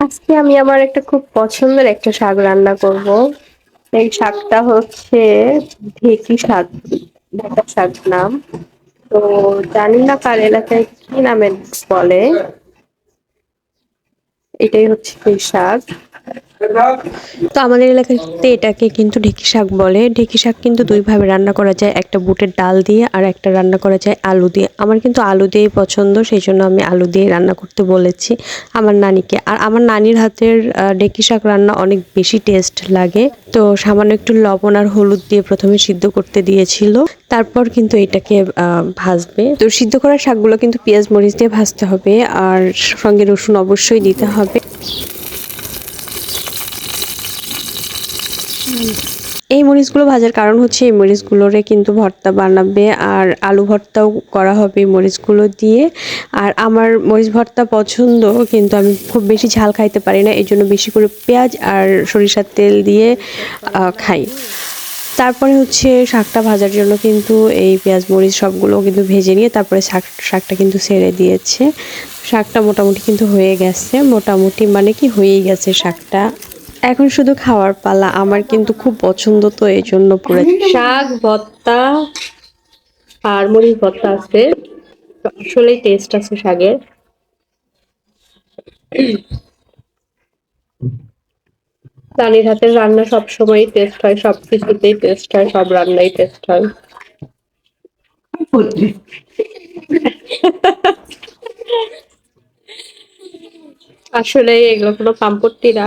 আজকে আমি আমার একটা খুব পছন্দের একটা শাক রান্না করব। এই শাকটা হচ্ছে ঢেকি শাক, ঢাকা শাক নাম। তো জানি না কার এলাকায় কি নামে বলে। এটাই হচ্ছে শাক। তো আমাদের এলাকাতে এটাকে কিন্তু ঢেকি শাক বলে। ঢেকি শাক কিন্তু দুইভাবে রান্না করা যায়। একটা বুটের ডাল দিয়ে আর একটা রান্না করা যায় আলু দিয়ে। আমার কিন্তু আলু দিয়েই পছন্দ সেই জন্য আমি আলু দিয়ে রান্না করতে বলেছি আমার নানিকে। আর আমার নানির হাতের ঢেকি শাক রান্না অনেক বেশি টেস্ট লাগে। তো সামান্য একটু লবণ আর হলুদ দিয়ে প্রথমে সিদ্ধ করতে দিয়েছিল। তারপর কিন্তু এটাকে ভাজবে। তো সিদ্ধ করা শাকগুলো কিন্তু পেঁয়াজ, মরিচ দিয়ে ভাজতে হবে। আর সঙ্গে রসুন অবশ্যই দিতে হবে। এই মরিচগুলো ভাজার কারণ হচ্ছে এই মরিচগুলোরে কিন্তু ভর্তা বানাবে আর আলু ভর্তাও করা হবে মরিচগুলো দিয়ে। আর আমার মরিচ ভর্তা পছন্দ, কিন্তু আমি খুব বেশি ঝাল খাইতে পারি না, এই জন্য বেশি করে পেঁয়াজ আর সরিষার তেল দিয়ে খাই। তারপরে হচ্ছে শাকটা ভাজার জন্য কিন্তু এই পেঁয়াজ মরিচ সবগুলো কিন্তু ভেজে নিয়ে তারপরে শাক, শাকটা কিন্তু ছেড়ে দিয়েছে। শাকটা মোটামুটি কিন্তু হয়ে গেছে, মোটামুটি মানে কি হয়েই গেছে শাকটা। এখন শুধু খাওয়ার পালা, আমার কিন্তু খুব পছন্দ তো এই জন্য পুরো। শাক, ভর্তা আর মরিচ ভর্তা আছে। আসলেই টেস্ট আছে শাকের। রানীর হাতের রান্না সব সময় টেস্ট হয় সব কিছুতেই টেস্ট হয়, সব রান্নাই টেস্ট হয়। আসলে এগুলো কোনো পাম্পট্টি না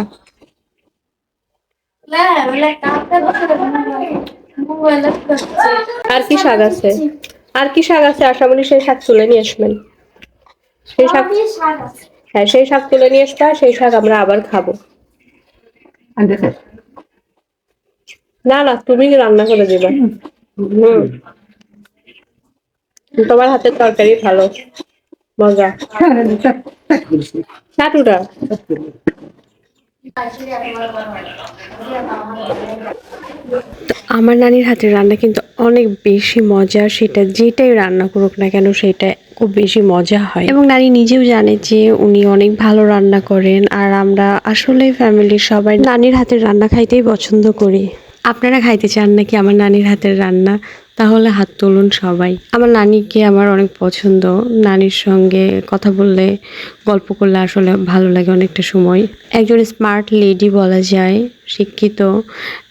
আর কি শাক আছে? আর কি শাক আছে? আশামনি সেই শাক তুলে নিয়ে আসবেন। সেই শাক হ্যাঁ সেই শাক তুলে নিয়ে আসবে সেই শাক আমরা আবার খাব। না না তুমি রান্না করে দিবে। হুম। তোমার হাতের তরকারি ভালো। মজা। চাটুটা আমার নানির হাতের রান্না কিন্তু অনেক বেশি মজা সেটা যেটাই রান্না করুক না কেন সেটা খুব বেশি মজা হয়। এবং নানি নিজেও জানে যে উনি অনেক ভালো রান্না করেন, আর আমরা আসলে ফ্যামিলির সবাই নানির হাতের রান্না খাইতেই পছন্দ করি। আপনারা খাইতে চান নাকি আমার নানির হাতের রান্না? তাহলে হাত তুলুন সবাই। আমার নানিকে আমার অনেক পছন্দ। নানির সঙ্গে কথা বললে, গল্প করলে আসলে ভালো লাগে অনেকটা সময়। একজন স্মার্ট লেডি বলা যায়, শিক্ষিত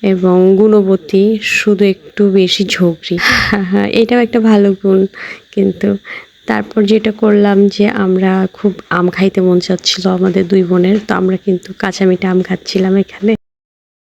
এবং গুণবতী, শুধু একটু বেশি ঝোঁকরি এটাও একটা ভালো গুণ। কিন্তু তারপর যেটা করলাম যে, আমরা খুব আম খাইতে মন চাচ্ছিল আমাদের দুই বোনের, তো আমরা কিন্তু কাঁচা মিঠা আম খাচ্ছিলাম এখানে।